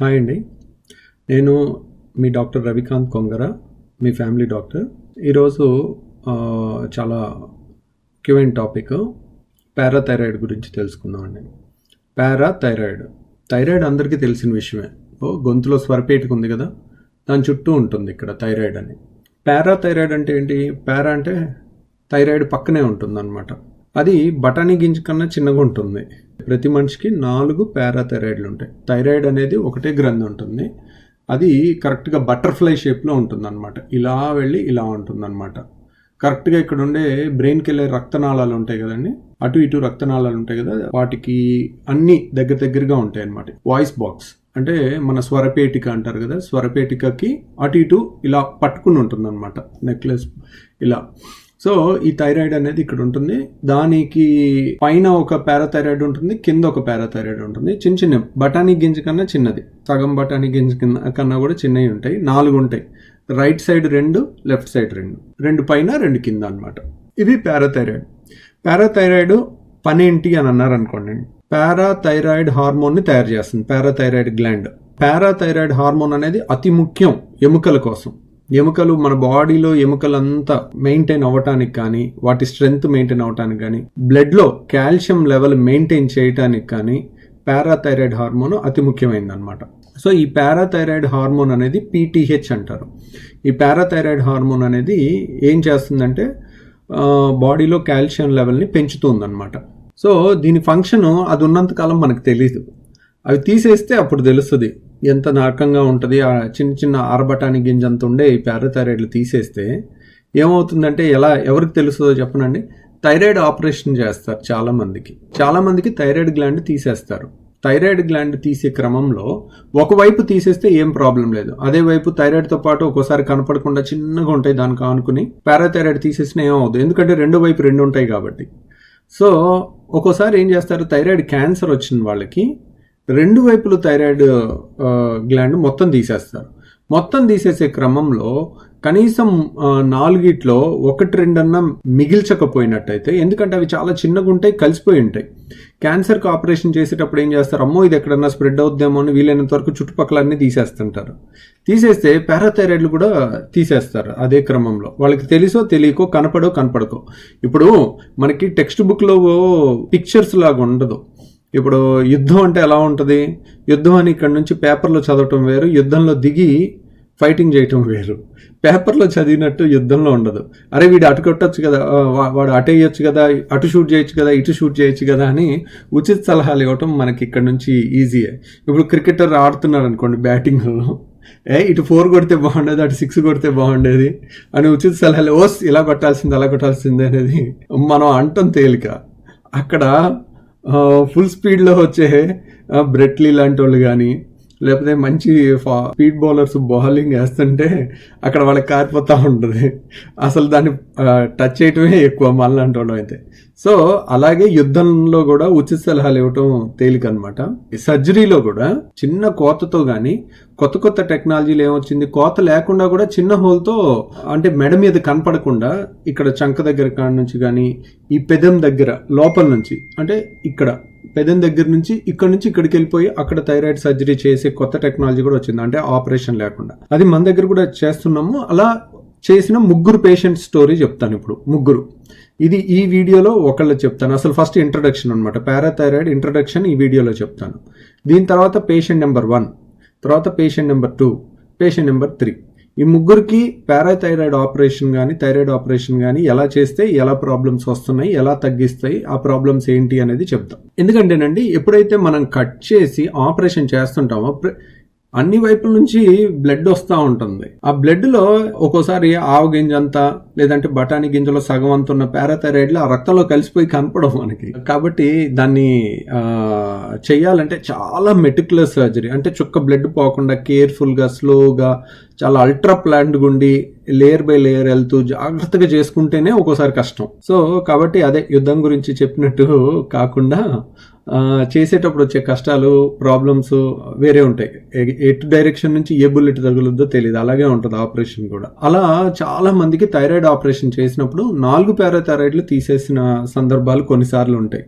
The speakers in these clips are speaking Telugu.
హాయ్ అండి. నేను మీ డాక్టర్ రవికాంత్ కొంగర మీ ఫ్యామిలీ డాక్టర్. ఈరోజు చాలా ముఖ్యమైన టాపిక్ పారాథైరాయిడ్ గురించి తెలుసుకుందామండి. పారాథైరాయిడ్. థైరాయిడ్ అందరికీ తెలిసిన విషయమే. ఓ గొంతులో స్వరపేటిక ఉంది కదా దాని చుట్టూ ఉంటుంది ఇక్కడ థైరాయిడ్ అని. పారాథైరాయిడ్ అంటే ఏంటి? పారా అంటే థైరాయిడ్ పక్కనే ఉంటుంది అనమాట అది బఠానీ గింజ కన్నా చిన్నగా ఉంటుంది. ప్రతి మనిషికి నాలుగు పారాథైరాయిడ్లు ఉంటాయి. థైరాయిడ్ అనేది ఒకటే గ్రంథి ఉంటుంది. అది కరెక్ట్గా బటర్ఫ్లై షేప్లో ఉంటుంది అనమాట ఇలా వెళ్ళి ఇలా ఉంటుంది అనమాట కరెక్ట్గా ఇక్కడ ఉండే బ్రెయిన్కి వెళ్ళే రక్తనాళాలు ఉంటాయి కదండి. అటు ఇటు రక్తనాళాలు ఉంటాయి కదా. వాటికి అన్ని దగ్గర దగ్గరగా ఉంటాయి అనమాట వాయిస్ బాక్స్. అంటే మన స్వరపేటిక అంటారు కదా. స్వరపేటికకి అటు ఇటు ఇలా పట్టుకుని ఉంటుంది అనమాట నెక్లెస్ ఇలా. సో ఈ థైరాయిడ్ అనేది ఇక్కడ ఉంటుంది. దానికి పైన ఒక పారాథైరాయిడ్ ఉంటుంది కింద ఒక పారాథైరాయిడ్ ఉంటుంది. చిన్న చిన్న బఠానీ గింజ కన్నా చిన్నది. సగం బఠానీ గింజ కింద కన్నా కూడా చిన్నవి ఉంటాయి. నాలుగు ఉంటాయి. రైట్ సైడ్ రెండు లెఫ్ట్ సైడ్ రెండు. రెండు పైన రెండు కింద అన్నమాట. ఇవి పారాథైరాయిడ్ పారాథైరాయిడ్ పని ఏంటి అని అన్నారు అనుకోండి పారాథైరాయిడ్ హార్మోన్ని తయారు చేస్తుంది. పారాథైరాయిడ్ గ్లాండ్ పారాథైరాయిడ్ హార్మోన్ అనేది అతి ముఖ్యం ఎముకల కోసం. ఎముకలు మన బాడీలో ఎముకలంతా మెయింటైన్ అవ్వటానికి కానీ వాటి స్ట్రెంగ్త్ మెయింటైన్ అవ్వటానికి కానీ బ్లడ్లో కాల్షియం లెవెల్ మెయింటైన్ చేయటానికి కానీ పారాథైరాయిడ్ హార్మోన్ అతి ముఖ్యమైనదనమాట సో ఈ పారాథైరాయిడ్ హార్మోన్ అనేది పీటీహెచ్ అంటారు. ఈ పారాథైరాయిడ్ హార్మోన్ అనేది ఏం చేస్తుందంటే బాడీలో కాల్షియం లెవెల్ని పెంచుతుందన్నమాట. సో దీని ఫంక్షన్ అది ఉన్నంత కాలం మనకు తెలియదు అవి తీసేస్తే అప్పుడు తెలుస్తుంది. ఎంత నరకంగా ఉంటుంది ఆ చిన్న చిన్న ఆరబటాని గింజ అంత ఉండే ఈ పారాథైరాయిడ్లు తీసేస్తే ఏమవుతుందంటే ఎలా ఎవరికి తెలుస్తుందో చెప్పనండి. థైరాయిడ్ ఆపరేషన్ చేస్తారు చాలామందికి. చాలామందికి థైరాయిడ్ గ్లాండ్ తీసేస్తారు. థైరాయిడ్ గ్లాండ్ తీసే క్రమంలో ఒకవైపు తీసేస్తే ఏం ప్రాబ్లం లేదు. అదే వైపు థైరాయిడ్తో పాటు ఒక్కోసారి కనపడకుండా చిన్నగా ఉంటాయి దానికి ఆనుకుని పారాథైరాయిడ్ తీసేసినా ఏమవుతుంది ఎందుకంటే రెండు వైపు రెండు ఉంటాయి కాబట్టి. సో ఒక్కోసారి ఏం చేస్తారు థైరాయిడ్ క్యాన్సర్ వచ్చిన వాళ్ళకి రెండు వైపులు థైరాయిడ్ గ్లాండ్ మొత్తం తీసేస్తారు. మొత్తం తీసేసే క్రమంలో కనీసం నాలుగిట్లో ఒకటి రెండన్నా మిగిల్చకపోయినట్టయితే ఎందుకంటే అవి చాలా చిన్నగా ఉంటాయి కలిసిపోయి ఉంటాయి. క్యాన్సర్కి ఆపరేషన్ చేసేటప్పుడు ఏం చేస్తారు? అమ్మో ఇది ఎక్కడన్నా స్ప్రెడ్ అవుద్దేమో అని వీలైనంత వరకు చుట్టుపక్కలన్నీ తీసేస్తుంటారు. తీసేస్తే పారాథైరాయిడ్లు కూడా తీసేస్తారు అదే క్రమంలో. వాళ్ళకి తెలుసో తెలియకో కనపడో కనపడకో. ఇప్పుడు మనకి టెక్స్ట్ బుక్లో పిక్చర్స్ లాగా ఉండదు. ఇప్పుడు యుద్ధం అంటే ఎలా ఉంటుంది? యుద్ధం అని ఇక్కడ నుంచి పేపర్లో చదవటం వేరు యుద్ధంలో దిగి ఫైటింగ్ చేయటం వేరు. పేపర్లో చదివినట్టు యుద్ధంలో ఉండదు. అరే వీడు అటు కొట్టచ్చు కదా వాడు అటు వేయొచ్చు కదా అటు షూట్ చేయొచ్చు కదా ఇటు షూట్ చేయొచ్చు కదా అని ఉచిత సలహాలు ఇవ్వటం మనకి ఇక్కడ నుంచి ఈజీయే ఇప్పుడు క్రికెటర్ ఆడుతున్నారు అనుకోండి బ్యాటింగ్ ఏ ఇటు ఫోర్ కొడితే బాగుండేది అటు సిక్స్ కొడితే బాగుండేది అని ఉచిత సలహాలు ఓస్ ఇలా కొట్టాల్సింది అలా కొట్టాల్సిందే అనేది మనం అంటం తేలిక. అక్కడ ఫుల్ స్పీడ్లో వచ్చే బ్రెట్లీ లాంటి వాళ్ళు కానీ లేకపోతే మంచి ఫా స్పీడ్ బౌలర్స్ బౌలింగ్ వేస్తుంటే అక్కడ వాళ్ళకి కారిపోతూ ఉంటుంది. అసలు దాన్ని టచ్ చేయటమే ఎక్కువ మళ్ళీ వాళ్ళం అయితే. సో అలాగే యుద్ధంలో కూడా ఉచిత సలహాలు ఇవ్వటం తేలిక అనమాట సర్జరీలో కూడా చిన్న కోతతో కానీ కొత్త కొత్త టెక్నాలజీలు ఏమొచ్చింది కోత లేకుండా కూడా చిన్న హోల్తో అంటే మెడ మీద కనపడకుండా ఇక్కడ చంక దగ్గర కాడ నుంచి కానీ ఈ పెదం దగ్గర లోపల నుంచి అంటే ఇక్కడ పెదం దగ్గర నుంచి ఇక్కడ నుంచి ఇక్కడికి వెళ్ళిపోయి అక్కడ థైరాయిడ్ సర్జరీ చేసే కొత్త టెక్నాలజీ కూడా వచ్చింది. అంటే ఆపరేషన్ లేకుండా. అది మన దగ్గర కూడా చేస్తున్నాము. అలా చేసిన ముగ్గురు పేషెంట్ స్టోరీ చెప్తాను ఇప్పుడు. ముగ్గురు. ఇది ఈ వీడియోలో ఒకళ్ళు చెప్తాను. అసలు ఫస్ట్ ఇంట్రడక్షన్ అనమాట పారాథైరాయిడ్ ఇంట్రడక్షన్ ఈ వీడియోలో చెప్తాను. దీని తర్వాత పేషెంట్ నెంబర్ వన్ తర్వాత patient number two patient number three ఈ ముగ్గురికి పారాథైరాయిడ్ ఆపరేషన్ కానీ థైరాయిడ్ ఆపరేషన్ కానీ ఎలా చేస్తే ఎలా ప్రాబ్లమ్స్ వస్తున్నాయి ఎలా తగ్గిస్తాయి ఆ ప్రాబ్లమ్స్ ఏంటి అనేది చెప్తాం. ఎందుకంటేనండి ఎప్పుడైతే మనం కట్ చేసి ఆపరేషన్ చేస్తుంటామో అన్ని వైపుల నుంచి బ్లడ్ వస్తూ ఉంటుంది. ఆ బ్లడ్లో ఒక్కోసారి ఆవు గింజ అంతా లేదంటే బఠానీ గింజలో సగం అంత ఉన్న పారాథైరాయిడ్లు ఆ రక్తంలో కలిసిపోయి కనపడవు మనకి. కాబట్టి దాన్ని చేయాలంటే చాలా మెటిక్యులర్ సర్జరీ అంటే చుక్క బ్లడ్ పోకుండా కేర్ఫుల్గా స్లోగా చాలా అల్ట్రా ప్లాంట్ గుండి లేయర్ బై లేయర్ వెళ్తూ జాగ్రత్తగా చేసుకుంటేనే ఒక్కోసారి కష్టం. సో కాబట్టి అదే యుద్ధం గురించి చెప్పినట్టు కాకుండా చేసేటప్పుడు వచ్చే కష్టాలు ప్రాబ్లమ్స్ వేరే ఉంటాయి. ఎటు డైరెక్షన్ నుంచి ఏ బుల్లెట్ తగులుద్దో తెలియదు అలాగే ఉంటుంది ఆపరేషన్ కూడా. అలా చాలా మందికి థైరాయిడ్ ఆపరేషన్ చేసినప్పుడు నాలుగు పారాథైరాయిడ్లు తీసేసిన సందర్భాలు కొన్నిసార్లు ఉంటాయి.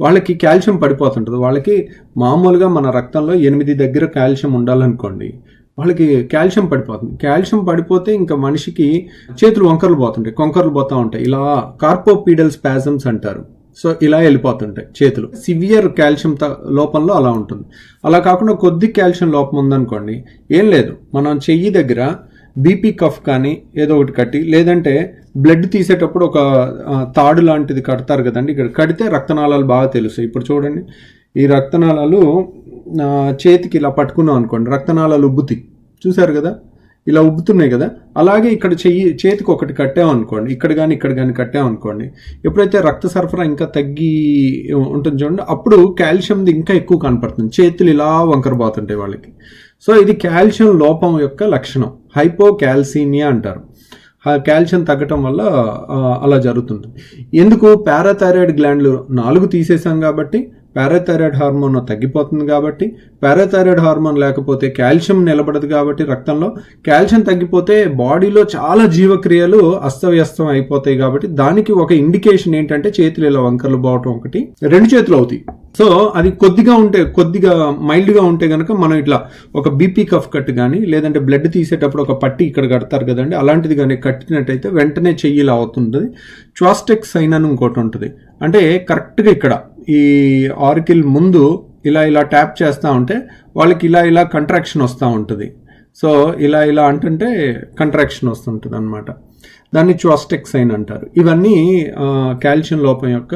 వాళ్ళకి కాల్షియం పడిపోతుంటుంది. వాళ్ళకి మామూలుగా మన రక్తంలో ఎనిమిది దగ్గర కాల్షియం ఉండాలనుకోండి వాళ్ళకి కాల్షియం పడిపోతుంది. కాల్షియం పడిపోతే ఇంకా మనిషికి చేతులు వంకరలు పోతుంటాయి కొంకరలు పోతూ ఉంటాయి. ఇలా కార్పోపీడల్ స్పాజమ్స్ అంటారు. సో ఇలా వెళ్ళిపోతుంటాయి చేతులు. సివియర్ కాల్షియం త- లోపంలో అలా ఉంటుంది. అలా కాకుండా కొద్ది కాల్షియం లోపం ఉందనుకోండి ఏం లేదు. మనం చెయ్యి దగ్గర బీపీ కఫ్ కానీ ఏదో ఒకటి కట్టి లేదంటే బ్లడ్ తీసేటప్పుడు ఒక తాడు లాంటిది కడతారు కదండి. ఇక్కడ కడితే రక్తనాళాలు బాగా తెలుస్తాయి. ఇప్పుడు చూడండి ఈ రక్తనాళాలు చేతికి ఇలా పట్టుకున్నాం అనుకోండి రక్తనాళాలు ఉబ్బుతాయి. చూసారు కదా? ఇలా ఉబ్బుతున్నాయి కదా. అలాగే ఇక్కడ చెయ్యి చేతికి ఒకటి కట్టామనుకోండి ఇక్కడ కానీ ఇక్కడ కానీ కట్టామనుకోండి ఎప్పుడైతే రక్త సరఫరా ఇంకా తగ్గి ఉంటుంది చూడండి అప్పుడు కాల్షియంది ఇంకా ఎక్కువ కనపడుతుంది. చేతులు ఇలా వంకరపోతుంటాయి వాళ్ళకి. సో ఇది కాల్షియం లోపం యొక్క లక్షణం. హైపోకాల్సీమియా అంటారు. ఆ కాల్షియం తగ్గటం వల్ల అలా జరుగుతుంది ఎందుకు? పారాథైరాయిడ్ గ్లాండ్లు నాలుగు తీసేసాం కాబట్టి పారాథైరాయిడ్ హార్మోన్ తగ్గిపోతుంది కాబట్టి పారాథైరాయిడ్ హార్మోన్ లేకపోతే కాల్షియం నిలబడదు కాబట్టి రక్తంలో. కాల్షియం తగ్గిపోతే బాడీలో చాలా జీవక్రియలు అస్తవ్యస్తం అయిపోతాయి కాబట్టి దానికి ఒక ఇండికేషన్ ఏంటంటే చేతులు ఇలా వంకర్లు పోవటం ఒకటి. రెండు చేతులు అవుతాయి. సో అది కొద్దిగా ఉంటే కొద్దిగా మైల్డ్గా ఉంటే కనుక మనం ఇట్లా ఒక బీపీ కఫ్ కట్ కానీ లేదంటే బ్లడ్ తీసేటప్పుడు ఒక పట్టి ఇక్కడ కడతారు కదండి అలాంటిది కానీ కట్టినట్టయితే వెంటనే చెయ్యిలా అవుతుంది చ్వాస్టెక్ సైన్ అని ఇంకోటి ఉంటుంది. అంటే కరెక్ట్గా ఇక్కడ ఈ ఆర్కిల్ ముందు ఇలా ఇలా ట్యాప్ చేస్తూ ఉంటే వాళ్ళకి ఇలా ఇలా కంట్రాక్షన్ వస్తూ ఉంటుంది. సో ఇలా ఇలా అంటుంటే కంట్రాక్షన్ వస్తుంటుంది అనమాట దాన్ని చ్వాస్టెక్ సైన్ అంటారు. ఇవన్నీ కాల్షియం లోపం యొక్క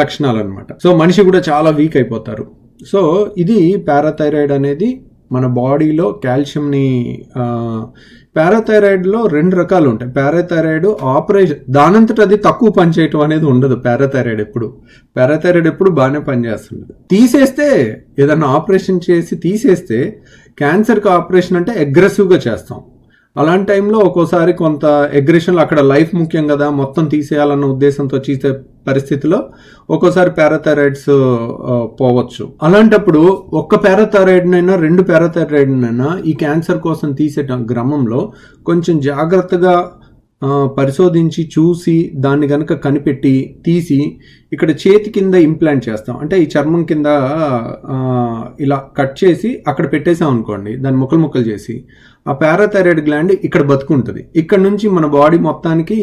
లక్షణాలు అనమాట సో మనిషి కూడా చాలా వీక్ అయిపోతారు. సో ఇది పారాథైరాయిడ్ అనేది మన బాడీలో కాల్షియంని పారాథైరాయిడ్లో రెండు రకాలు ఉంటాయి. పారాథైరాయిడ్ ఆపరేషన్ దానంతట అది తక్కువ పనిచేయటం అనేది ఉండదు. పారాథైరాయిడ్ ఎప్పుడు? పారాథైరాయిడ్ ఎప్పుడు బాగానే పనిచేస్తుండదు తీసేస్తే ఏదన్నా ఆపరేషన్ చేసి తీసేస్తే క్యాన్సర్కి ఆపరేషన్ అంటే అగ్రెసివ్గా చేస్తాం. అలాంటి టైంలో ఒక్కోసారి కొంత అగ్రెషన్ అక్కడ లైఫ్ ముఖ్యం కదా మొత్తం తీసేయాలన్న ఉద్దేశంతో చేసే పరిస్థితిలో ఒక్కోసారి పారాథైరాయిడ్స్ పోవచ్చు. అలాంటప్పుడు ఒక్క పారాథైరాయిడ్నైనా రెండు పారాథైరాయిడ్నైనా ఈ క్యాన్సర్ కోసం తీసే క్రమంలో కొంచెం జాగ్రత్తగా పరిశోధించి చూసి దాన్ని కనుక కనిపెట్టి తీసి ఇక్కడ చేతి కింద ఇంప్లాంట్ చేస్తాం. అంటే ఈ చర్మం కింద ఇలా కట్ చేసి అక్కడ పెట్టేసాం అనుకోండి దాన్ని ముక్కలు ముక్కలు చేసి ఆ పారాథైరాయిడ్ గ్లాండ్ ఇక్కడ బతుకుంటుంది. ఇక్కడ నుంచి మన బాడీ మొత్తానికి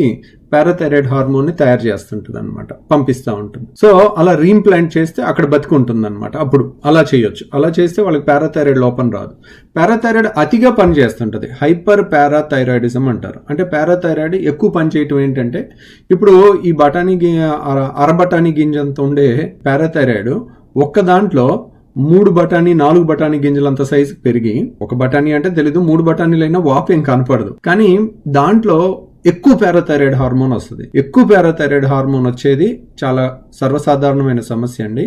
పారాథైరాయిడ్ హార్మోన్ని తయారు చేస్తుంటుంది అనమాట పంపిస్తూ ఉంటుంది. సో అలా రీఇంప్లాంట్ చేస్తే అక్కడ బతుకుంటుంది అనమాట అప్పుడు అలా చేయొచ్చు. అలా చేస్తే వాళ్ళకి పారాథైరాయిడ్ లోపం రాదు. పారాథైరాయిడ్ అతిగా పనిచేస్తుంటుంది హైపర్ పారాథైరాయిడిజం అంటారు. అంటే పారాథైరాయిడ్ ఎక్కువ పని చేయటం ఏంటంటే ఇప్పుడు ఈ బఠానీ గి- అర- అర బఠానీ గింజంత ఉండే పారాథైరాయిడ్ ఒక్క దాంట్లో మూడు బఠానీ నాలుగు బఠానీ గింజలంత సైజు పెరిగి ఒక బఠానీ అంటే తెలీదు మూడు బఠానీలైనా వాపు ఏం కనపడదు. కానీ దాంట్లో ఎక్కువ పారాథైరాయిడ్ హార్మోన్ వస్తుంది. ఎక్కువ పారాథైరాయిడ్ హార్మోన్ వచ్చేది చాలా సర్వసాధారణమైన సమస్య అండి.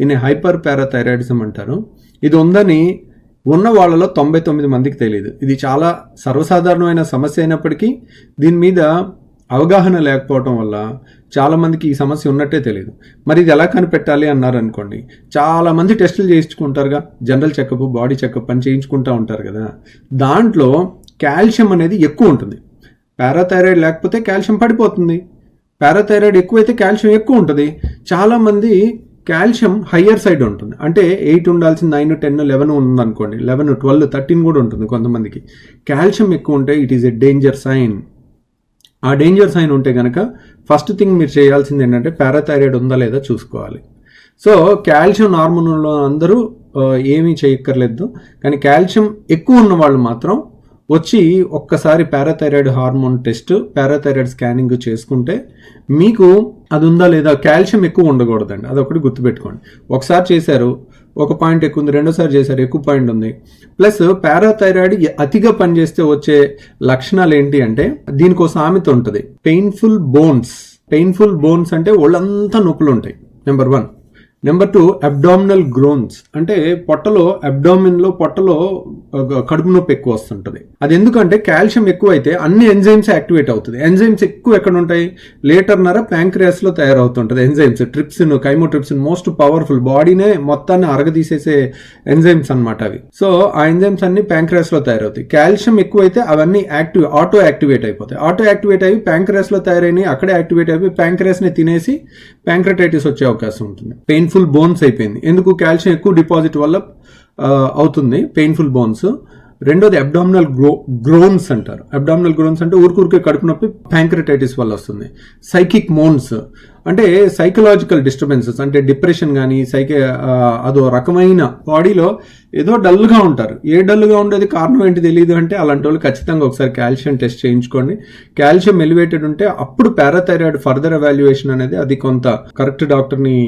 దీన్ని హైపర్ పారాథైరాయిడిజం అంటారు. ఇది ఉందని ఉన్న వాళ్ళలో తొంభై తొమ్మిది మందికి తెలియదు ఇది చాలా సర్వసాధారణమైన సమస్య అయినప్పటికీ దీని మీద అవగాహన లేకపోవటం వల్ల చాలామందికి ఈ సమస్య ఉన్నట్టే తెలియదు మరి ఇది ఎలా కనిపెట్టాలి అన్నారు అనుకోండి చాలామంది టెస్టులు చేయించుకుంటారుగా. జనరల్ చెకప్ బాడీ చెకప్ అని చేయించుకుంటూ ఉంటారు కదా. దాంట్లో కాల్షియం అనేది ఎక్కువ ఉంటుంది. పారాథైరాయిడ్ లేకపోతే కాల్షియం పడిపోతుంది. పారాథైరాయిడ్ ఎక్కువైతే కాల్షియం ఎక్కువ ఉంటుంది. చాలామంది కాల్షియం హయ్యర్ సైడ్ ఉంటుంది. అంటే ఎయిట్ ఉండాల్సిన నైన్ టెన్ లెవెన్ ఉందనుకోండి లెవెన్ ట్వెల్వ్ థర్టీన్ కూడా ఉంటుంది కొంతమందికి. కాల్షియం ఎక్కువ ఉంటే it is a danger sign. ఆ డేంజర్ సైన్ ఉంటే కనుక ఫస్ట్ థింగ్ మీరు చేయాల్సింది ఏంటంటే పారాథైరాయిడ్ ఉందా లేదా చూసుకోవాలి. సో కాల్షియం నార్మల్లో అందరూ ఏమీ చేయక్కర్లేదు. కానీ కాల్షియం ఎక్కువ ఉన్న వాళ్ళు మాత్రం వచ్చి ఒక్కసారి parathyroid hormone test parathyroid scanning చేసుకుంటే మీకు అది ఉందా లేదా? కాల్షియం ఎక్కువ ఉండకూడదండి. అదొకటి గుర్తుపెట్టుకోండి. ఒకసారి చేశారు ఒక పాయింట్ ఎక్కువ ఉంది రెండోసారి చేశారు ఎక్కువ పాయింట్ ఉంది. ప్లస్ పారాథైరాయిడ్ అతిగా పనిచేస్తే వచ్చే లక్షణాలు ఏంటి అంటే దీనికి ఒక సామెత ఉంటుంది. Painful bones. పెయిన్ఫుల్ బోన్స్ అంటే ఒళ్ళంతా నొప్పులు ఉంటాయి number one. Number two abdominal groans అంటే పొట్టలో abdomen లో పొట్టలో కడుపు నొప్పి ఎక్కువ వస్తుంటది. అది ఎందుకంటే కాల్షియం ఎక్కువైతే అన్ని ఎంజైమ్స్ యాక్టివేట్ అవుతుంది. ఎంజైమ్స్ ఎక్కువ ఎక్కడ ఉంటాయి? లేటర్ నర ప్యాంక్రియాస్లో తయారవుతుంటది enzymes. Trypsin chymotrypsin most powerful బాడీనే మొత్తాన్ని అరగదీసేసే ఎంజైమ్స్ అన్నమాట అవి. సో ఆ ఎంజైమ్స్ అన్ని ప్యాంక్రియాస్లో తయారవుతాయి. కాల్షియం ఎక్కువైతే అవన్నీ యాక్టివ్ ఆటో యాక్టివేట్ అయిపోతాయి. ఆటో యాక్టివేట్ అయ్యి ప్యాంక్రియాస్లో తయారైనవి అక్కడే యాక్టివేట్ అయిపోయి ప్యాంక్రియాస్ని తినేసి ప్యాంక్రటైటిస్ వచ్చే అవకాశం ఉంటుంది. పెయిన్ పెయిన్ఫుల్ బోన్స్ అయిపోయింది. ఎందుకు? కాల్షియం ఎక్కువ డిపాజిట్ వల్ల అవుతుంది. పెయిన్ఫుల్ బోన్స్ రెండోది అబ్డామినల్ గ్రో గ్రోన్స్ అంటారు. అబ్డామినల్ గ్రోన్స్ అంటే ఊరికూరికే కడుపు నొప్పి ప్యాంక్రటైటిస్ వల్ల వస్తుంది. సైకిక్ మోన్స్ అంటే సైకలాజికల్ డిస్టర్బెన్సెస్ అంటే డిప్రెషన్ కానీ సైకి అదో రకమైన బాడీలో ఏదో డల్గా ఉంటారు. ఏ డల్గా ఉండేది కారణం ఏంటి తెలియదు అంటే అలాంటి వాళ్ళు ఖచ్చితంగా ఒకసారి కాల్షియం టెస్ట్ చేయించుకోండి. కాల్షియం ఎలివేటెడ్ ఉంటే అప్పుడు పారాథైరాయిడ్ ఫర్దర్ ఎవాల్యుయేషన్ అనేది అది కొంత కరెక్ట్ డాక్టర్ని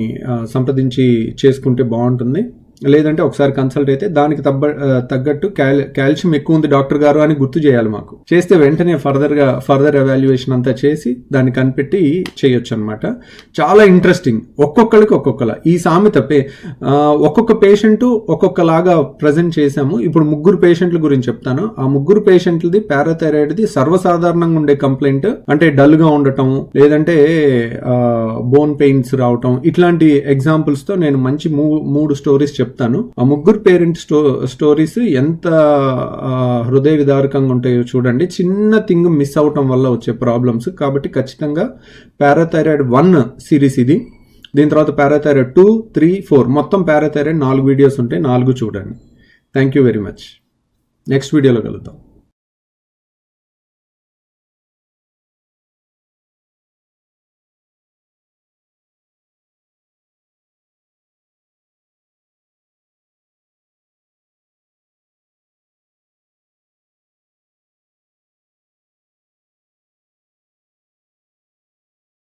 సంప్రదించి చేసుకుంటే బాగుంటుంది. లేదంటే ఒకసారి కన్సల్ట్ అయితే దానికి తబ్బ తగ్గట్టు కాల్ కాల్షియం ఎక్కువ ఉంది డాక్టర్ గారు అని గుర్తు చేయాలి మాకు. చేస్తే వెంటనే ఫర్దర్గా ఫర్దర్ ఎవాల్యుయేషన్ అంతా చేసి దాన్ని కనిపెట్టి చేయొచ్చు అనమాట చాలా ఇంట్రెస్టింగ్ ఒక్కొక్కరికి ఒక్కొక్కలా. ఈ సామెత పే ఒక్కొక్క పేషెంట్ ఒక్కొక్కలాగా ప్రజెంట్ చేశాము. ఇప్పుడు ముగ్గురు పేషెంట్ల గురించి చెప్తాను. ఆ ముగ్గురు పేషెంట్లది పారాథైరాయిడ్ది సర్వసాధారణంగా ఉండే కంప్లైంట్ అంటే డల్గా ఉండటం లేదంటే బోన్ పెయిన్స్ రావటం. ఇట్లాంటి ఎగ్జాంపుల్స్తో నేను మంచి మూ- మూడు స్టోరీస్ చెప్తాను. చెప్తాను. ఆ ముగ్గురు పేరెంట్ స్టో స్టోరీస్ ఎంత హృదయ విదారకంగా ఉంటాయో చూడండి. చిన్న థింగ్ మిస్ అవటం వల్ల వచ్చే ప్రాబ్లమ్స్. కాబట్టి ఖచ్చితంగా పారాథైరాయిడ్ వన్ సిరీస్ ఇది. దీని తర్వాత పారాథైరాయిడ్ టూ త్రీ ఫోర్. మొత్తం పారాథైరాయిడ్ నాలుగు వీడియోస్ ఉంటాయి. నాలుగు చూడండి. Thank you very much. Next వీడియోలో కలుద్దాం.